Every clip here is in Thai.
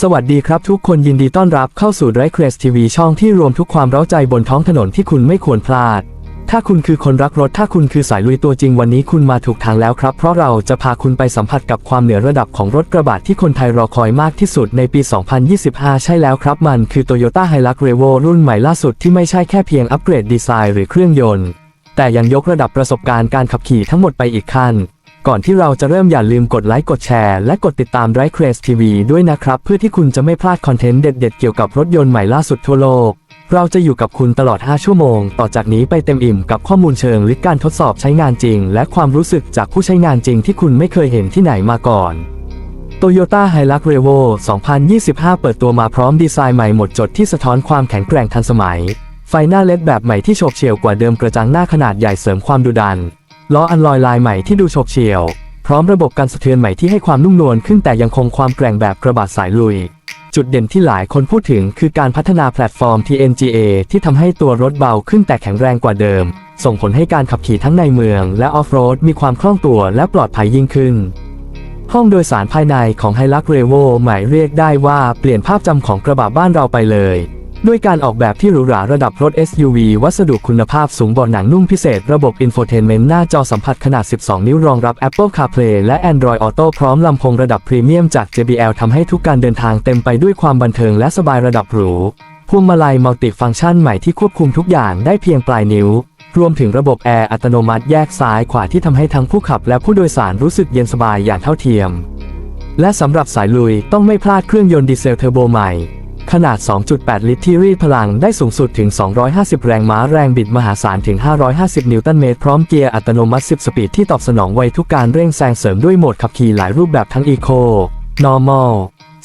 สวัสดีครับทุกคนยินดีต้อนรับเข้าสู่ d r i c r a c e TV ช่องที่รวมทุกความเร้าใจบนท้องถนนที่คุณไม่ควรพลาด ถ้าคุณคือคนรักรถถ้าคุณคือสายลุยตัวจริงวันนี้คุณมาถูกทางแล้วครับ เพราะเราจะพาคุณไปสัมผัสกับความเหนือระดับของรถกระบะที่คนไทยรอคอยมากที่สุดในปี 2025 ใช่แล้วครับมันคือ Toyota Hilux Revo รุ่นใหม่ล่าสุดที่ไม่ใช่แค่เพียงอัปเกรดดีไซน์หรือเครื่องยนต์ แต่ยังยกระดับประสบการณ์การขับขี่ทั้งหมดไปอีกขั้น ก่อนที่เราจะเริ่มอย่าลืมกดไลค์กดแชร์และกดติดตาม d r i c r a c e TV ด้วยนะครับ เพื่อที่คุณจะไม่พลาดคอนเทนต์เด็ดๆเกี่ยวกับรถยนต์ใหม่ล่าสุดทั่วโลก เราจะอยู่กับคุณตลอด 5 ชั่วโมง ต่อจากนี้ไปเต็มอิ่มกับข้อมูลเชิงลึกการทดสอบใช้งานจริง และความรู้สึกจากผู้ใช้งานจริงที่คุณไม่เคยเห็นที่ไหนมาก่อน Toyota Hilux Revo 2025 เปิดตัวมาพร้อมดีไซน์ใหม่หมดจดที่สะท้อนความแข็งแกร่งทันสมัย ไฟหน้าเลดแบบใหม่ที่โฉบเฉี่ยวกว่าเดิมกระจังหน้าขนาดใหญ่เสริมความดุดัน ล้ออันลอยลายใหม่ที่ดูโฉบเฉี่ยว พร้อมระบบการสะเทือนใหม่ที่ให้ความนุ่มนวลขึ้นแต่ยังคงความแกร่งแบบกระบะสายลุย จุดเด่นที่หลายคนพูดถึงคือการพัฒนาแพลตฟอร์ม TNGA ที่ทำให้ตัวรถเบาขึ้นแต่แข็งแรงกว่าเดิม ส่งผลให้การขับขี่ทั้งในเมืองและออฟโรดมีความคล่องตัวและปลอดภัยยิ่งขึ้นห้องโดยสารภายในของ Hilux Revo หมายเรียกได้ว่าเปลี่ยนภาพจำของกระบะบ้านเราไปเลย ด้วยการออกแบบที่หรูหราระดับรถ SUV วัสดุคุณภาพสูงบาะหนังนุ่มพิเศษ ระบบ Infotainment หน้าจอสัมผัสขนาด 12 นิ้วรองรับ Apple CarPlay และ Android Auto พร้อมลำโพงระดับพรีเมียมจาก JBL ทำให้ทุกการเดินทางเต็มไปด้วยความบันเทิงและสบายระดับหรูพวงมาลัยมัลติฟังก์ชันใหม่ที่ควบคุมทุกอย่างได้เพียงปลายนิ้ว รวมถึงระบบแอร์อัตโนมัติแยกซ้ายขวาที่ทำให้ทั้งผู้ขับและผู้โดยสารรู้สึกเย็นสบายอย่างเท่าเทียม และสำหรับสายลุยต้องไม่พลาดเครื่องยนต์ดีเซลเทอร์โบใหม่ ขนาด 2.8 ลิตรที่รีดพลังได้สูงสุดถึง 250 แรงม้าแรงบิดมหาศาลถึง 550 นิวตันเมตร พร้อมเกียร์อัตโนมัติ 10 สปีดที่ตอบสนองไวทุกการเร่งแซงเสริมด้วยโหมดขับขี่หลายรูปแบบทั้ง Eco Normal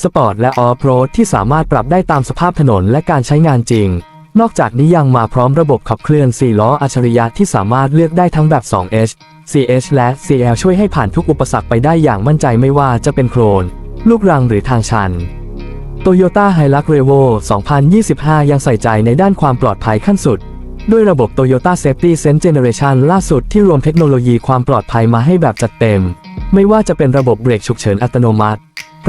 Sport และ Off-road ที่สามารถปรับได้ตามสภาพถนนและการใช้งานจริง นอกจากนี้ยังมาพร้อมระบบขับเคลื่อน 4 ล้ออัจฉริยะที่สามารถเลือกได้ทั้งแบบ 2H CH และ CL ช่วยให้ผ่านทุกอุปสรรคไปได้อย่างมั่นใจไม่ว่าจะเป็นโคลน ลูกรังหรือทางชัน Toyota Hilux Revo 2025 ยังใส่ใจในด้านความปลอดภัยขั้นสุด ด้วยระบบ Toyota Safety Sense Generation ล่าสุดที่รวมเทคโนโลยีความปลอดภัยมาให้แบบจัดเต็ม ไม่ว่าจะเป็นระบบเบรกฉุกเฉินอัตโนมัติ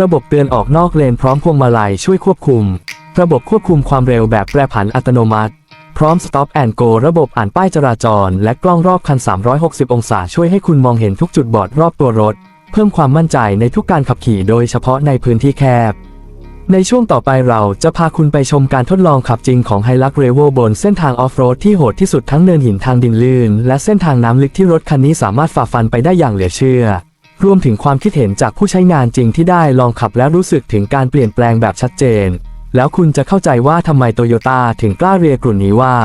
ระบบเตือนออกนอกเลนพร้อมพวงมาลัยช่วยควบคุม ระบบควบคุมความเร็วแบบแปรผันอัตโนมัติ พร้อม Stop and Go ระบบอ่านป้ายจราจร และกล้องรอบคัน 360 องศาช่วยให้คุณมองเห็นทุกจุดบอดรอบตัวรถ เพิ่มความมั่นใจในทุกการขับขี่โดยเฉพาะในพื้นที่แคบ ในช่วงต่อไปเราจะพาคุณไปชมการทดลองขับจริงของ Hilux Revo บนเส้นทางออฟโรดที่โหดที่สุดทั้งเนินหินทางดินลื่น และเส้นทางน้ำลึกที่รถคันนี้สามารถฝ่าฟันไปได้อย่างเหลือเชื่อ รวมถึงความคิดเห็นจากผู้ใช้งานจริงที่ได้ลองขับและรู้สึกถึงการเปลี่ยนแปลงแบบชัดเจน แล้วคุณจะเข้าใจว่าทำไมโตโยต้าถึงกล้าเรียกลุ่นนี้ว่า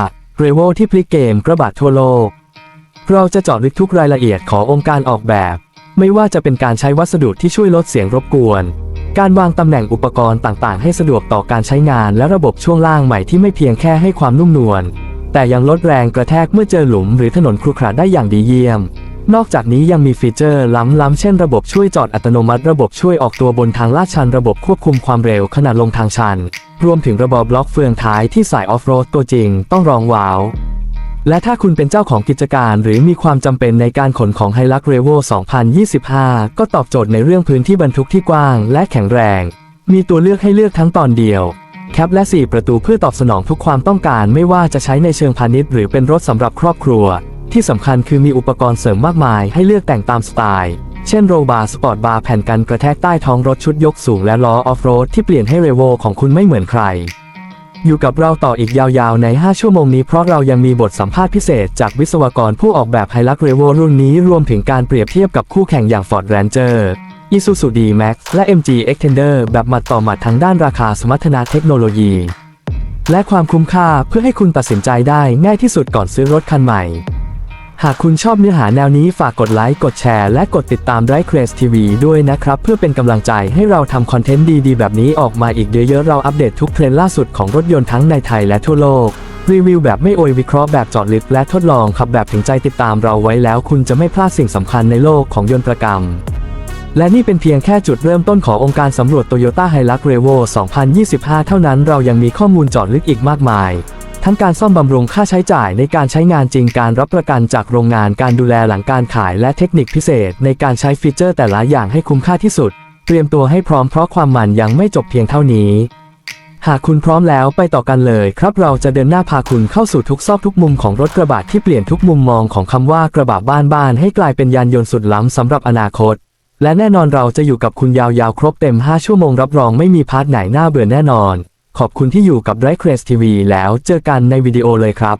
Revo ที่พลิกเกมกระบาดทั่วโลก เราจะเจาะลึกทุกรายละเอียดขององค์การออกแบบ ไม่ว่าจะเป็นการใช้วัสดุที่ช่วยลดเสียงรบกวน การวางตำแหน่งอุปกรณ์ต่างๆ ให้สะดวกต่อการใช้งานและระบบช่วงล่างใหม่ที่ไม่เพียงแค่ให้ความนุ่มนวล แต่ยังลดแรงกระแทกเมื่อเจอหลุมหรือถนนครุขระได้อย่างดีเยี่ยม นอกจากนี้ยังมีฟีเจอร์ล้ำๆเช่นระบบช่วยจอดอัตโนมัติ ระบบช่วยออกตัวบนทางลาดชัน ระบบควบคุมความเร็วขณะลงทางชัน รวมถึงระบบบล็อกเฟืองท้ายที่สายออฟโรดตัวจริงต้องรองว้าว และถ้าคุณเป็นเจ้าของกิจการหรือมีความจำเป็นในการขนของ Hilux Revo 2025 ก็ตอบโจทย์ในเรื่องพื้นที่บรรทุกที่กว้างและแข็งแรง มีตัวเลือกให้เลือกทั้งตอนเดียวแคปและ 4 ประตูเพื่อตอบสนองทุกความต้องการไม่ว่าจะใช้ในเชิงพาณิชย์หรือเป็นรถสำหรับครอบครัว ที่สำคัญคือมีอุปกรณ์เสริมมากมายให้เลือกแต่งตามสไตล์ เช่นโรบาร์สปอร์ตบาร์แผ่นกันกระแทกใต้ท้องรถชุดยกสูงและล้อออฟโรดที่เปลี่ยนให้เรโวของคุณไม่เหมือนใคร อยู่กับเราต่ออีกยาวๆใน 5 ชั่วโมงนี้เพราะเรายังมีบทสัมภาษณ์พิเศษจากวิศวกรผู้ออกแบบไฮลักเรโวรุ่นนี้รวมถึงการเปรียบเทียบกับคู่แข่งอย่าง Ford Ranger Isuzu D-Max และ MG Extender แบบมัดต่อมัดทั้งด้านราคาสมรรถนะเทคโนโลยี และความคุ้มค่าเพื่อให้คุณตัดสินใจได้ง่ายที่สุดก่อนซื้อรถคันใหม่ หากคุณชอบเนื้อหาแนวนี้ฝากกดไลค์ กดแชร์ และกดติดตาม d r i c r a c e TV ด้วยนะครับ เพื่อเป็นกำลังใจให้เราทำคอนเทนต์ดีๆ แบบนี้ออกมาอีกเยอะๆ เราอัปเดตทุกเทรนด์ล่าสุดของรถยนต์ทั้งในไทยและทั่วโลก รีวิวแบบไม่โอยวิเคราะห์แบบจอดลึกและทดลองขับแบบถึงใจติดตามเราไว้แล้ว คุณจะไม่พลาดสิ่งสำคัญในโลกของยนต์ประกรรมและนี่เป็นเพียงแค่จุดเริ่มต้นขององค์การสำรวจ Toyota Hilux Revo 2025 เท่านั้นเรายังมีข้อมูลจอดลึกอีกมากมาย ทั้งการซ่อมบำรุงค่าใช้จ่ายในการใช้งานจริงการรับประกันจากโรงงานการดูแลหลังการขายและเทคนิคพิเศษ ในการใช้ฟีเจอร์แต่ละอย่างให้คุ้มค่าที่สุด เตรียมตัวให้พร้อมเพราะความมันยังไม่จบเพียงเท่านี้ หากคุณพร้อมแล้วไปต่อกันเลย ครับเราจะเดินหน้าพาคุณเข้าสู่ทุกซอกทุกมุมของรถกระบะที่เปลี่ยนทุกมุมมองของคำว่ากระบะบ้านบ้านๆให้กลายเป็นยานยนต์สุดล้ำสำหรับอนาคต และแน่นอนเราจะอยู่กับคุณยาวๆครบเต็ม 5 ชั่วโมงรับรองไม่มีพาร์ทไหนน่าเบื่อแน่นอน ขอบคุณที่อยู่กับ r i เครสทีวีแล้วเจอกันในวิดีโอเลยครับ